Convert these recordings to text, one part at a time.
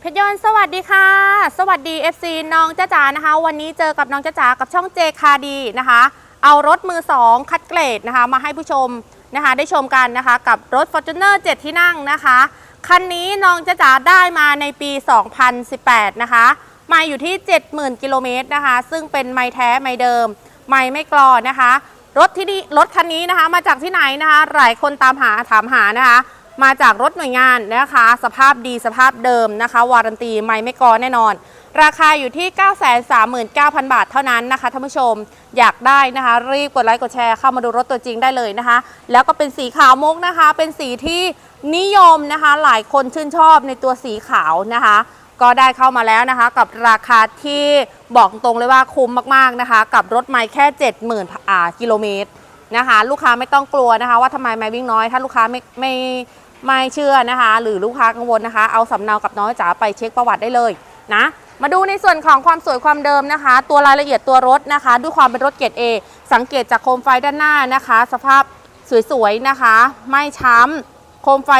เพชรยนต์สวัสดีค่ะ สวัสดี FC น้องจ้าจ๋านะคะ วันนี้เจอกับน้องจ้าจ๋ากับช่องเจคาดีนะคะ เอารถมือ 2 คัดเกรดนะคะ มาให้ผู้ชมนะคะ ได้ชมกันนะคะ กับรถ Fortuner 7 ที่นั่งนะคะ คันนี้น้องจ้าจ๋าได้มาในปี 2018 นะคะ มาอยู่ที่ 70,000 กิโลเมตรนะคะ ซึ่งเป็นไม้แท้ไม้เดิม ไม้ไม่กรอนะคะ รถที่นี่รถคันนี้นะคะ มาจากที่ไหนนะคะ หลายคนตามหาถามหานะคะ มาจากรถหน่วยงานนะคะ สภาพดีสภาพเดิมนะคะ วารันตีไม่ไม่กอแน่นอน ราคาอยู่ที่ 939,000 บาทเท่านั้นนะคะท่านผู้ชมอยากได้นะคะ รีบกดไลค์กดแชร์เข้ามาดูรถตัวจริงได้เลยนะคะ แล้วก็เป็นสีขาวมุกนะคะ เป็นสีที่นิยมนะคะ หลายคนชื่นชอบในตัวสีขาวนะคะ ก็ได้เข้ามาแล้วนะคะ กับราคาที่บอกตรงเลยว่าคุ้มมากๆนะคะ กับรถไม่แค่ 70,000อ่ากิโลเมตรนะคะ ลูกค้าไม่ต้องกลัวนะคะ ว่าทำไมไม่วิ่งน้อย ถ้าลูกค้าไม่ไม่ ไม่เชื่อนะคะ หรือลูกค้ากังวลนะคะ เอาสำเนากับน้อยจ๋าไปเช็คประวัติได้เลยนะมาดูในส่วนของความสวยความเดิมนะคะ ตัวรายละเอียดตัวรถนะคะ ด้วยความเป็นรถเกรด A สังเกตจากโคมไฟด้านหน้านะคะ สภาพสวยๆนะคะ ไม่ช้ำโคมไฟ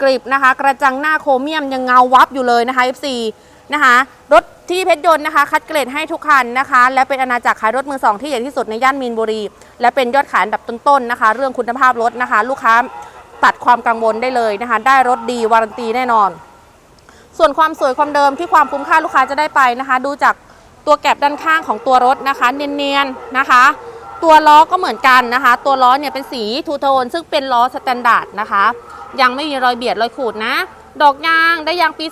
กริบๆนะคะ กระจังหน้าโครเมียมยังเงาวับอยู่เลยนะคะ FC นะคะรถที่เพชรยนต์นะคะ คัดเกรดให้ทุกคันนะคะ และเป็นอาณาจักรขายรถมือสองที่ใหญ่ที่สุดในย่านมีนบุรี และเป็นยอดขายอันดับต้นๆนะคะ เรื่องคุณภาพรถนะคะ ลูกค้า ตัดความกังวลได้เลยนะคะ ได้รถดีวารันตีแน่นอน ส่วนความสวยความเดิมที่ความคุ้มค่าลูกค้าจะได้ไปนะคะ ดูจากตัวแกลบด้านข้างของตัวรถนะคะ เนียนๆนะคะ ตัวล้อก็เหมือนกันนะคะ ตัวล้อเนี่ยเป็นสีทูโทนซึ่งเป็นล้อสแตนดาร์ดนะคะ ยังไม่มีรอยเบียดรอยขูดนะดอกยางได้ยางปี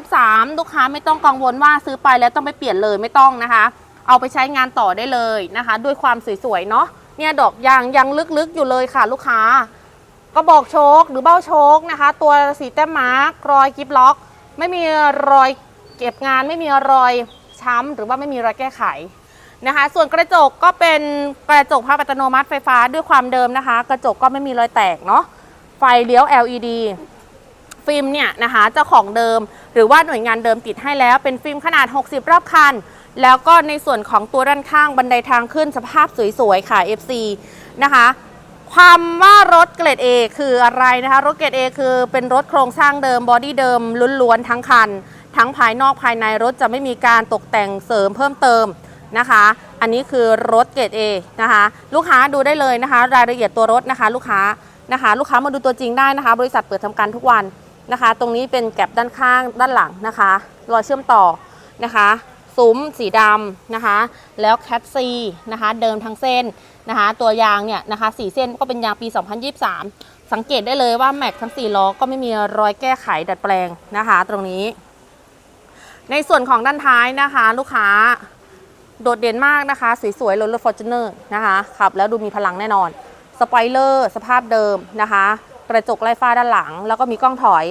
2023 ลูกค้าไม่ต้องกังวลว่าซื้อไปแล้วต้องไปเปลี่ยนเลยไม่ต้องนะคะ เอาไปใช้งานต่อได้เลยนะคะ ด้วยความสวยๆเนาะเนี่ยดอกยางยังลึกๆอยู่เลยค่ะลูกค้า ก็บอกโชคหรือเบ้าโชคนะคะ ตัวสีแต้มมาร์กรอยกิฟล็อก ไม่มีรอยเก็บงาน ไม่มีรอยช้ำหรือว่าไม่มีรอยแก้ไขนะคะ ส่วนกระจกก็เป็นกระจกภาพอัตโนมัติไฟฟ้าด้วยความเดิมนะคะ กระจกก็ไม่มีรอยแตกเนาะไฟเลี้ยว LED ฟิล์มเนี่ยนะคะเจ้าของเดิม หรือว่าหน่วยงานเดิมติดให้แล้ว เป็นฟิล์มขนาด 60 รอบคัน แล้วก็ในส่วนของตัวด้านข้างบันไดทางขึ้นสภาพสวยๆค่ะ FC นะคะ ความว่ารถเกรด A คืออะไรนะคะ รถเกรด A คือเป็นรถโครงสร้างเดิมบอดี้เดิมล้วนๆทั้งคัน ทั้งภายนอกภายในรถจะไม่มีการตกแต่งเสริมเพิ่มเติมนะคะ อันนี้คือรถเกรด A นะคะ ลูกค้าดูได้เลยนะคะ รายละเอียดตัวรถนะคะ ลูกค้านะคะ ลูกค้ามาดูตัวจริงได้นะคะ บริษัทเปิดทำการทุกวันนะคะ ตรงนี้เป็นแก็บด้านข้างด้านหลังนะคะ รอยเชื่อมต่อนะคะ ซุ้มสีดำนะคะ แล้วแคทซีนะคะ เดิมทั้งเส้นนะคะ ตัวยางเนี่ยนะคะสีเส้นก็เป็นยางปี 2023 สังเกตได้เลยว่าแม็กทั้ง4ล้อก็ไม่มีรอยแก้ไขดัดแปลงนะคะ ตรงนี้ ในส่วนของด้านท้ายนะคะ ลูกค้าโดดเด่นมากนะคะสวยๆรถรถฟอร์จูเนอร์นะคะขับแล้วดูมีพลังแน่นอนสปอยเลอร์สภาพเดิมนะคะ กระจกไล่ฟ้าด้านหลัง แล้วก็มีกล้องถอย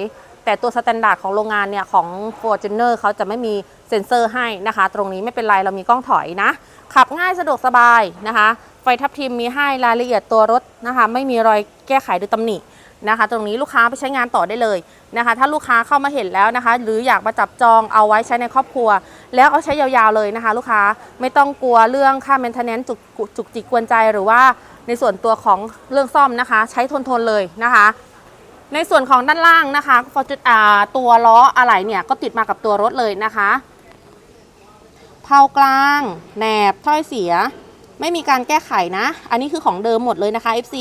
แต่ตัวสแตนดาร์ดของโรงงานเนี่ยของ f o r t u n e r เขาจะไม่มีเซ็นเซอร์ให้นะคะ ตรงนี้ไม่เป็นไรเรามีกล้องถอยนะ ขับง่ายสะดวกสบายนะคะ ไฟทับทิมมีให้รายละเอียดตัวรถนะคะ ไม่มีรอยแก้ไขหรือตำหนินะคะ ตรงนี้ลูกค้าไปใช้งานต่อได้เลยนะคะ ถ้าลูกค้าเข้ามาเห็นแล้วนะคะ หรืออยากมาจับจองเอาไว้ใช้ในครอบครัว แล้วเอาใช้ยาวๆเลยนะคะ ลูกค้าไม่ต้องกลัวเรื่องค่า maintenance จุกจุกจิกกวนใจหรือว่าในส่วนตัวของเรื่องซ่อมนะคะ ใช้ทนๆเลยนะคะ ในส่วนของด้านล่างนะคะฟอร์จูอ่าตัวล้ออะไหล่เนี่ยก็ติดมากับตัวรถเลยนะคะเผากลางแหนบถ้อยเสีย ไม่มีการแก้ไขนะ อันนี้คือของเดิมหมดเลยนะคะ FC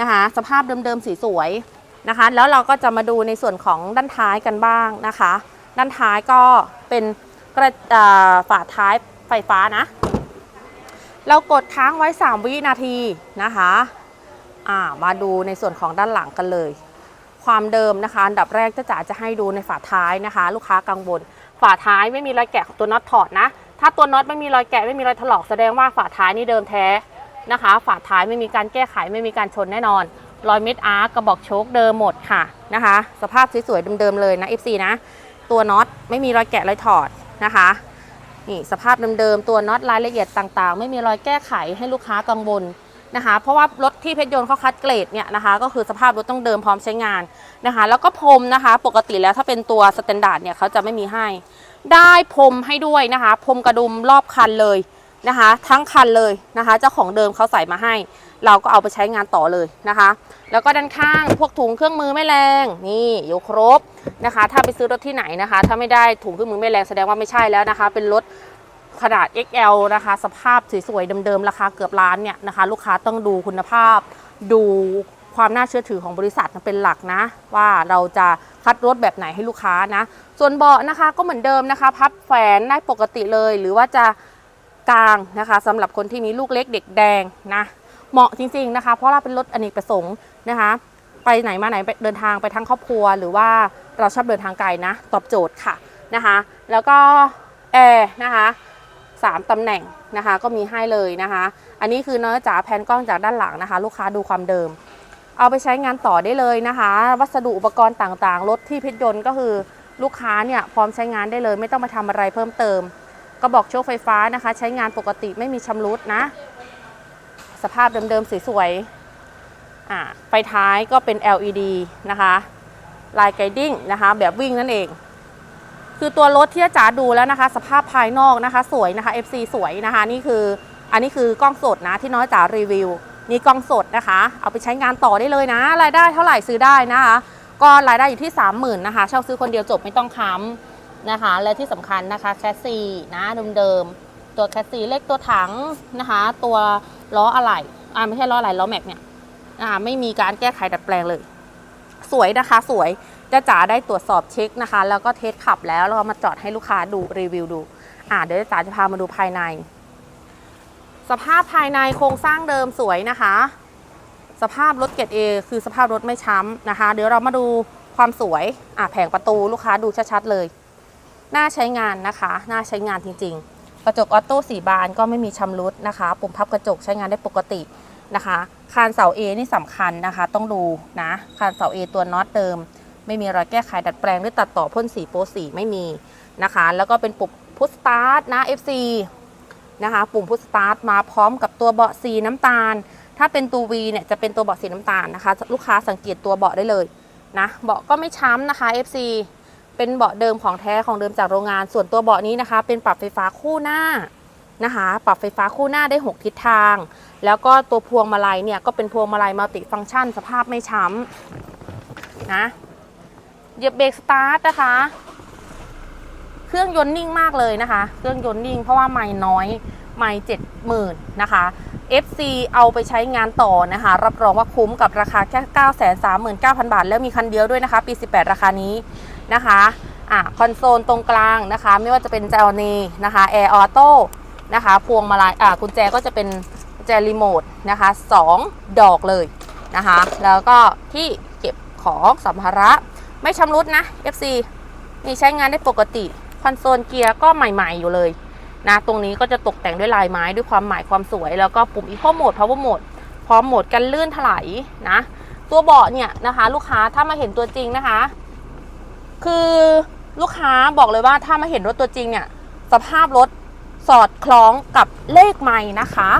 นะคะ สภาพเดิมๆสีสวยนะคะ แล้วเราก็จะมาดูในส่วนของด้านท้ายกันบ้างนะคะ ด้านท้ายก็เป็นกระอ่าฝาท้ายไฟฟ้านะ เรากดค้างไว้ 3 วินาทีนะคะ อ่า มาดูในส่วนของด้านหลังกันเลย ความเดิมนะคะ อันดับแรกจะจ๋าจะให้ดูในฝาท้ายนะคะ ลูกค้ากังวลฝาท้ายไม่มีรอยแกะของตัวน็อตถอดนะ ถ้าตัวน็อตไม่มีรอยแกะไม่มีรอยถลอกแสดงว่าฝาท้ายนี่เดิมแท้นะคะ ฝาท้ายไม่มีการแก้ไขไม่มีการชนแน่นอนรอยเม็ดอาร์กกระบอกโชคเดิมหมดค่ะนะคะ สภาพสวยๆเดิมๆเลยนะ FC นะ ตัวน็อตไม่มีรอยแกะรอยถอดนะคะนี่สภาพเดิมๆตัวน็อตรายละเอียดต่างๆ ไม่มีรอยแก้ไขให้ลูกค้ากังวล นะคะ เพราะว่ารถที่เพชรยนต์เขาคัดเกรดเนี่ยนะคะ ก็คือสภาพรถต้องเดิมพร้อมใช้งานนะคะ แล้วก็พรมนะคะ ปกติแล้วถ้าเป็นตัวสแตนดาร์ดเนี่ยเขาจะไม่มีให้ ได้พรมให้ด้วยนะคะ พรมกระดุมรอบคันเลยนะคะ ทั้งคันเลยนะคะ เจ้าของเดิมเขาใส่มาให้ เราก็เอาไปใช้งานต่อเลยนะคะ แล้วก็ด้านข้างพวกถุงเครื่องมือไม่แรงนี่อยู่ครบนะคะ ถ้าไปซื้อรถที่ไหนนะคะ ถ้าไม่ได้ถุงเครื่องมือไม่แรงแสดงว่าไม่ใช่แล้วนะคะ เป็นรถ ขนาด XL นะคะ สภาพสวยๆเดิมๆ ราคาเกือบล้านเนี่ยนะคะ ลูกค้าต้องดูคุณภาพ ดูความน่าเชื่อถือของบริษัทเป็นหลักนะ ว่าเราจะคัดรถแบบไหนให้ลูกค้านะ ส่วนเบาะนะคะก็เหมือนเดิมนะคะ พับแฝนได้ปกติเลย หรือว่าจะกลางนะคะสำหรับคนที่มีลูกเล็กเด็กแดงนะ เหมาะจริง ๆนะคะ เพราะเราเป็นรถอเนกประสงค์นะคะ ไปไหนมาไหนไเดินทางไปทั้งครอบครัว หรือว่าเราชอบเดินทางไกลนะ ตอบโจทย์ค่ะนะคะ แล้วก็แอร์นะคะ สามตำแหน่งนะคะ ก็มีให้เลยนะคะ อันนี้คือน้อยจ๋าแผนกล้องจากด้านหลังนะคะ ลูกค้าดูความเดิม เอาไปใช้งานต่อได้เลยนะคะ วัสดุอุปกรณ์ต่างๆ รถที่เพชรยนต์ก็คือลูกค้าเนี่ยพร้อมใช้งานได้เลย ไม่ต้องมาทำอะไรเพิ่มเติมก็บอกโชคไฟฟ้านะคะ ใช้งานปกติไม่มีชำรุดนะ สภาพเดิมๆสวยๆไฟท้ายก็เป็น LED นะคะลายไกดิ้งนะคะ แบบวิ่งนั่นเอง คือตัวรถที่อาจ๋าดูแล้วนะคะ สภาพภายนอกนะคะ สวยนะคะ FC สวยนะคะ นี่คืออันนี้คือกล้องสดนะที่น้อยจ๋ารีวิวนี่กล้องสดนะคะ เอาไปใช้งานต่อได้เลยนะ รายได้เท่าไหร่ซื้อได้นะคะ ก็รายได้อยู่ที่ 30,000นะคะเช่าซื้อคนเดียวจบไม่ต้องค้ำนะคะ และที่สำคัญนะคะแคสซีนะเดิมๆตัวแคสซีเลขตัวถังนะคะ ตัวล้ออะไหล่อ่าไม่ใช่ล้ออะไหล่ล้อแม็กเนี่ยนะคะไม่มีการแก้ไขดัดแปลงเลย สวยนะคะสวย จะจ๋าได้ตรวจสอบเช็คนะคะ แล้วก็เทสขับแล้วแล้วก็มาจอดให้ลูกค้าดูรีวิวดู อ่าเดี๋ยวจ๋าจะพามาดูภายใน สภาพภายในโครงสร้างเดิมสวยนะคะ สภาพรถเกรดเอคือสภาพรถไม่ช้ำนะคะ เดี๋ยวเรามาดูความสวยอะแผงประตูลูกค้าดูชัดๆเลยน่าใช้งานนะคะน่าใช้งานจริง ๆ กระจกออโต้สีบานก็ไม่มีชำรุดนะคะ ปุ่มพับกระจกใช้งานได้ปกตินะคะ คานเสา A นี่สำคัญนะคะ ต้องดูนะ คานเสา A ตัวน็อตเดิม ไม่มีรอยแก้ไขดัดแปลงหรือตัดต่อพ่นสีโปสีไม่มีนะคะ แล้วก็เป็นปุ่มพุชสตาร์ทนะ FC นะคะ ปุ่มพุชสตาร์ทมาพร้อมกับตัวเบาะสีน้ำตาล ถ้าเป็นตัว V เนี่ยจะเป็นตัวเบาะสีน้ำตาลนะคะ ลูกค้าสังเกตตัวเบาะได้เลยนะเบาะก็ไม่ช้ำนะคะ FC เป็นเบาะเดิมของแท้ของเดิมจากโรงงาน ส่วนตัวเบาะนี้นะคะ เป็นปรับไฟฟ้าคู่หน้านะคะ ปรับไฟฟ้าคู่หน้าได้ 6 ทิศทาง แล้วก็ตัวพวงมาลัยเนี่ยก็เป็นพวงมาลัยมัลติฟังก์ชัน สภาพไม่ช้ำนะ เหยียบเบรกสตาร์ทนะคะ เครื่องยนต์นิ่งมากเลยนะคะ เครื่องยนต์นิ่งเพราะว่าไม่น้อยไม่เจ็ดหมื่นนะคะ FC เอาไปใช้งานต่อนะคะ รับรองว่าคุ้มกับราคาแค่ 9 3 9 0 0 0 บาท แล้วมีคันเดียวด้วยนะคะ ปี 18 ราคานี้นะคะอะคอนโซลตรงกลางนะคะ ไม่ว่าจะเป็นจอนีนะคะแอร์ออโต้นะคะ พวงมาลัยอะกุญแจก็จะเป็นแจรีโมทนะคะ2ดอกเลยนะคะ แล้วก็ที่เก็บของสัมภาระ ไม่ชำรุดนะ FC นี่ใช้งานได้ปกติคอนโซลเกียร์ก็ใหม่ ๆ อยู่เลยนะตรงนี้ก็จะตกแต่งด้วยลายไม้ด้วยความหมายความสวย แล้วก็ปุ่ม Eco Mode Power Mode พร้อมโหมดกันลื่นถลายนะ ตัวเบาะเนี่ยนะคะ ลูกค้าถ้ามาเห็นตัวจริงนะคะ คือลูกค้าบอกเลยว่าถ้ามาเห็นรถตัวจริงเนี่ย สภาพรถสอดคล้องกับเลขไม้นะคะ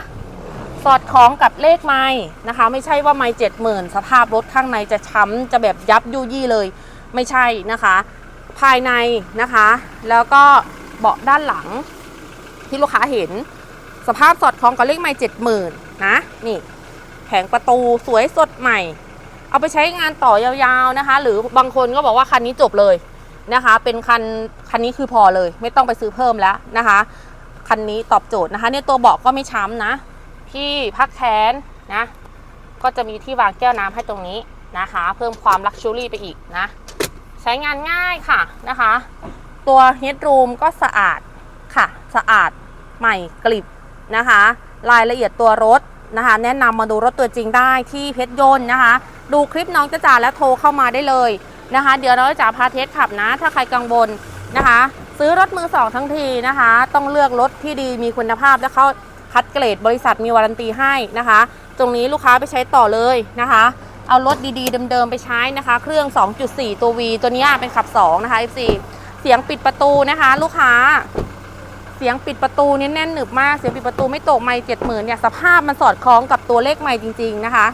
สอดคล้องกับเลขไม้นะคะ ไม่ใช่ว่าไม้เจ็ดหมื่นสภาพรถข้างในจะช้ำจะแบบยับยุยี่เลย ไม่ใช่นะคะ ภายในนะคะ แล้วก็เบาะด้านหลังที่ลูกค้าเห็น สภาพสอดคล้องกับเลขไม่เจ็ดหมื่นนะนี่แผงประตูสวยสดใหม่ เอาไปใช้งานต่อยาวๆนะคะ หรือบางคนก็บอกว่าคันนี้จบเลยนะคะ เป็นคันคันนี้คือพอเลย ไม่ต้องไปซื้อเพิ่มแล้วนะคะคันนี้ตอบโจทย์นะคะเนี่ยตัวเบาะก็ไม่ช้ำนะ ที่พักแขนนะ ก็จะมีที่วางแก้วน้ำให้ตรงนี้นะคะ เพิ่มความลักชัวรี่ไปอีกนะ ใช้งานง่ายค่ะนะคะ ตัวเฮดรูมก็สะอาดค่ะ สะอาดใหม่กลิบนะคะ รายละเอียดตัวรถนะคะ แนะนำมาดูรถตัวจริงได้ที่เพชรยนต์นะคะ ดูคลิปน้องจ้าจ๋าแล้วโทรเข้ามาได้เลยนะคะ เดี๋ยวเราจะพาเทสขับนะ ถ้าใครกังวลนะคะ ซื้อรถมือสองทั้งทีนะคะ ต้องเลือกรถที่ดีมีคุณภาพและเขาคัดเกรดบริษัทมีวารันตีให้นะคะ ตรงนี้ลูกค้าไปใช้ต่อเลยนะคะ เอารถดีๆ เดิมๆ ไปใช้นะคะ เครื่อง 2.4 ตัว V ตัวนี้เป็นขับ 2 นะคะ FC เสียงปิดประตูนะคะ ลูกค้า เสียงปิดประตูนี่แน่นหนึบมาก เสียงปิดประตูไม่ตกไม่เจ็ดหมื่นเนี่ยสภาพมันสอดคล้องกับตัวเลขไม่จริง ๆ นะคะ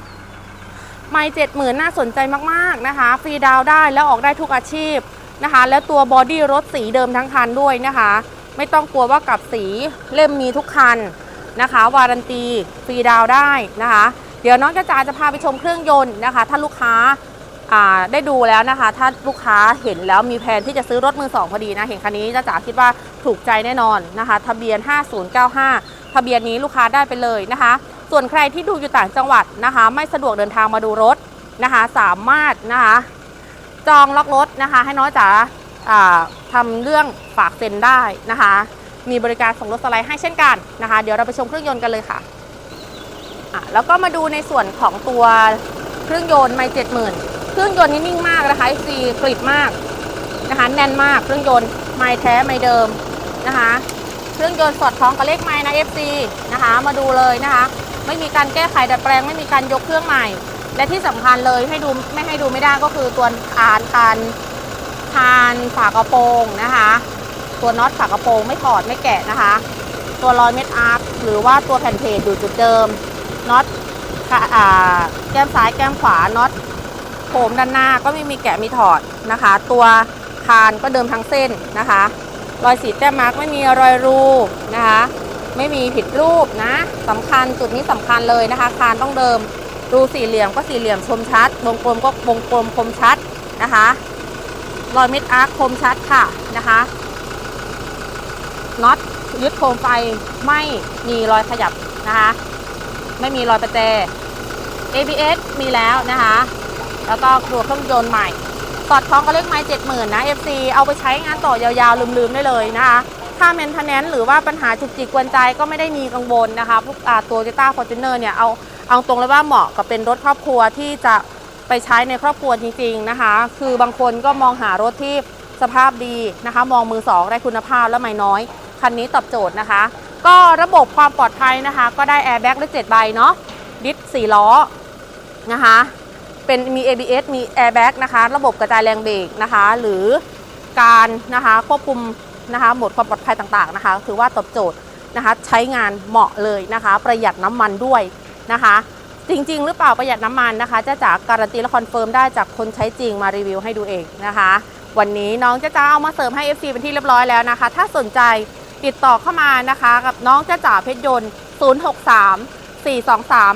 ไม่เจ็ดหมื่นน่าสนใจมากๆนะคะ ฟรีดาวได้แล้วออกได้ทุกอาชีพนะคะ แล้วตัวบอดี้รถสีเดิมทั้งคันด้วยนะคะ ไม่ต้องกลัวว่ากับสีเล่มมีทุกคันนะคะ วารันตีฟรีดาวได้นะคะ เดี๋ยวน้องจ้าจ๋าจะพาไปชมเครื่องยนต์นะคะ ถ้าลูกค้าได้ดูแล้วนะคะ ถ้าลูกค้าเห็นแล้วมีแผนที่จะซื้อรถมือสองพอดีนะ เห็นคันนี้จ้าจ๋าคิดว่าถูกใจแน่นอนนะคะ ทะเบียน 5095 ทะเบียนนี้ลูกค้าได้ไปเลยนะคะ ส่วนใครที่ดูอยู่ต่างจังหวัดนะคะ ไม่สะดวกเดินทางมาดูรถนะคะ สามารถนะคะ จองล็อกรถนะคะ ให้น้องจ๋าอ่าทำเรื่องฝากเซ็นได้นะคะ มีบริการส่งรถสไลด์ให้เช่นกันนะคะ เดี๋ยวเราไปชมเครื่องยนต์กันเลยค่ะ อะแล้วก็มาดูในส่วนของตัวเครื่องยนต์ไม่เจ็ดหมื่นเครื่องยนต์นี่นิ่งมากนะคะซีกริบมากนะคะแน่นมากเครื่องยนต์ไม่แท้ไม่เดิมนะคะเครื่องยนต์สอดคล้องกับเลขไม้นะ FC นะคะมาดูเลยนะคะไม่มีการแก้ไขดัดแปลงไม่มีการยกเครื่องใหม่ และที่สำคัญเลยให้ดูไม่ให้ดูไม่ได้ก็คือตัวคานคานคานฝากระโปรงนะคะตัวน็อตฝากระโปรงไม่ถอดไม่แกะนะคะ ตัวรอยเม็ดอาร์หรือว่าตัวแผ่นเพจอยู่จุดเดิม น็อตแก้มซ้ายแก้มขวาน็อตโผมด้านหน้าก็ไม่มีแกะมีถอดนะคะ ตัวคานก็เดิมทั้งเส้นนะคะ รอยสีแต้มมาร์กไม่มีรอยรูนะคะ ไม่มีผิดรูปนะสำคัญจุดนี้สำคัญเลยนะคะ คานต้องเดิมรูสี่เหลี่ยมก็สี่เหลี่ยมชมชัด วงกลมก็วงกลมคมชัดนะคะรอยเม็ดอาร์คคมชัดค่ะนะคะน็อตยึดโคมไฟไม่มีรอยขยับนะคะ ไม่มีรอยประแจ ABS มีแล้วนะคะ แล้วก็ตัวเครื่องยนต์ใหม่ สอดคล้องกับเลขไม้เจ็ดหมื่นนะ FC เอาไปใช้งานต่อยาวๆ ลืมๆ ได้เลยนะคะถ้าเมนเทนแนนหรือว่าปัญหาจุกจิกกวนใจก็ไม่ได้มีกังวลนะคะพวกตัว Toyota Fortuner เนี่ย เอาเอาตรงเลยว่าเหมาะกับเป็นรถครอบครัวที่จะไปใช้ในครอบครัวจริงๆนะคะ คือบางคนก็มองหารถที่สภาพดีนะคะ มองมือสองได้คุณภาพและไม่น้อย คันนี้ตอบโจทย์นะคะ ก็ระบบความปลอดภัยนะคะ ก็ได้แอร์แบ็กได้7ใบเนาะดิสสี่ล้อนะคะเป็นมี ABS มี airbag นะคะ ระบบกระจายแรงเบรกนะคะ หรือการนะคะควบคุมนะคะโหมดความปลอดภัยต่างๆนะคะถือว่าตอบโจทย์นะคะใช้งานเหมาะเลยนะคะ ประหยัดน้ำมันด้วยนะคะ จริง ๆ หรือเปล่าประหยัดน้ำมันนะคะจ้าจ๋าการันตีและคอนเฟิร์มได้จากคนใช้จริงมารีวิวให้ดูเองนะคะ วันนี้น้องจ้าจ๋าเอามาเสริมให้ FC เป็นที่เรียบร้อยแล้วนะคะ ถ้าสนใจ ติดต่อเข้ามานะคะ กับน้องจ้าจ๋าเพชรยนต์ 063 423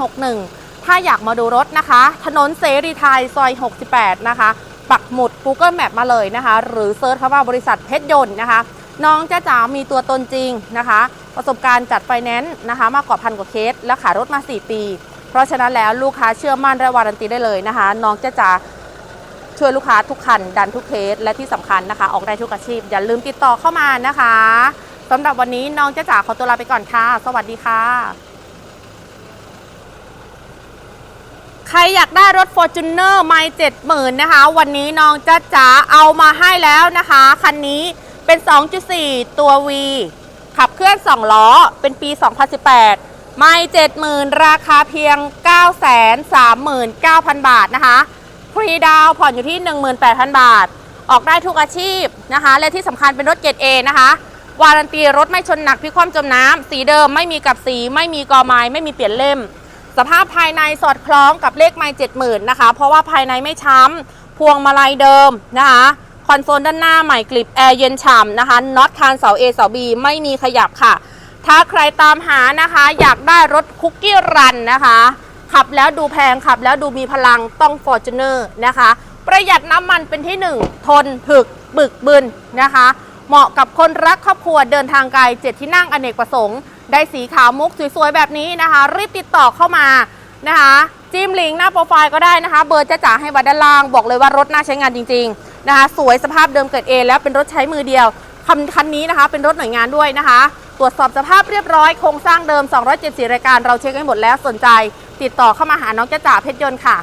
5361 ถ้าอยากมาดูรถนะคะ ถนนเสรีไทยซอย 68 นะคะ ปักหมุด Google Map มาเลยนะคะ หรือเซิร์ชคำว่าบริษัทเพชรยนต์นะคะ น้องจ้าจ๋ามีตัวตนจริงนะคะ ประสบการณ์จัดไฟแนนซ์นะคะ มากกว่าพันกว่าเคส และขายรถมา 4 ปี เพราะฉะนั้นแล้วลูกค้าเชื่อมั่นและวารันตีได้เลยนะคะ น้องจ้าจ๋า ช่วยลูกค้าทุกคันดันทุกเคสและที่สำคัญนะคะ ออกได้ทุกอาชีพ อย่าลืมติดต่อเข้ามานะคะสำหรับวันนี้น้องจ้าจ๋าขอตัวลาไปก่อนค่ะ สวัสดีค่ะ ใครอยากได้รถ Fortuner ไม่70,000นนะคะ วันนี้น้องจ้าจ๋าเอามาให้แล้วนะคะ คันนี้เป็น 2.4 ตัว V ขับเคลื่อน 2 ล้อ เป็นปี 2018 ไม่70,000ราคาเพียง 939,000 บาทนะคะ ฟรีดาวผ่อนอยู่ที่ 18,000 บาท ออกได้ทุกอาชีพนะคะ และที่สำคัญเป็นรถเกรด A นะคะ วารันตีรถไม่ชนหนักพิคว่ำจมน้ำ สีเดิมไม่มีกับสี ไม่มีกอไม้ไม่มีเปลี่ยนเล่ม สภาพภายในสอดคล้องกับเลขไม้เจ็ดหมื่นนะคะ เพราะว่าภายในไม่ช้ำ พวงมาลัยเดิมนะคะคอนโซลด้านหน้าใหม่กริบแอร์เย็นฉ่ำนะคะน็อตคานเสา A เสา B ไม่มีขยับค่ะ ถ้าใครตามหานะคะ อยากได้รถคุกกี้รันนะคะ ขับแล้วดูแพงขับแล้วดูมีพลังต้อง Fortuner นะคะ ประหยัดน้ำมันเป็นที่หนึ่งทนถึกบึกบึนนะคะ เหมาะกับคนรักครอบครัวเดินทางไกลเจ็ดที่นั่งอเนกประสงค์ ได้สีขาวมุกสวยๆแบบนี้นะคะ รีบติดต่อเข้ามานะคะจิ้มลิงก์หน้าโปรไฟล์ก็ได้นะคะ เบอร์จะจ๋าให้ไว้ด้านล่าง บอกเลยว่ารถน่าใช้งานจริงๆนะคะ สวยสภาพเดิมเกิดเอแล้วเป็นรถใช้มือเดียวคันคันนี้นะคะ เป็นรถหน่วยงานด้วยนะคะ ตรวจสอบสภาพเรียบร้อยโครงสร้างเดิม 274 รายการเราเช็คให้หมดแล้วสนใจ ติดต่อเข้ามาหาน้องจ้าจ๋าเพชรยนต์ค่ะ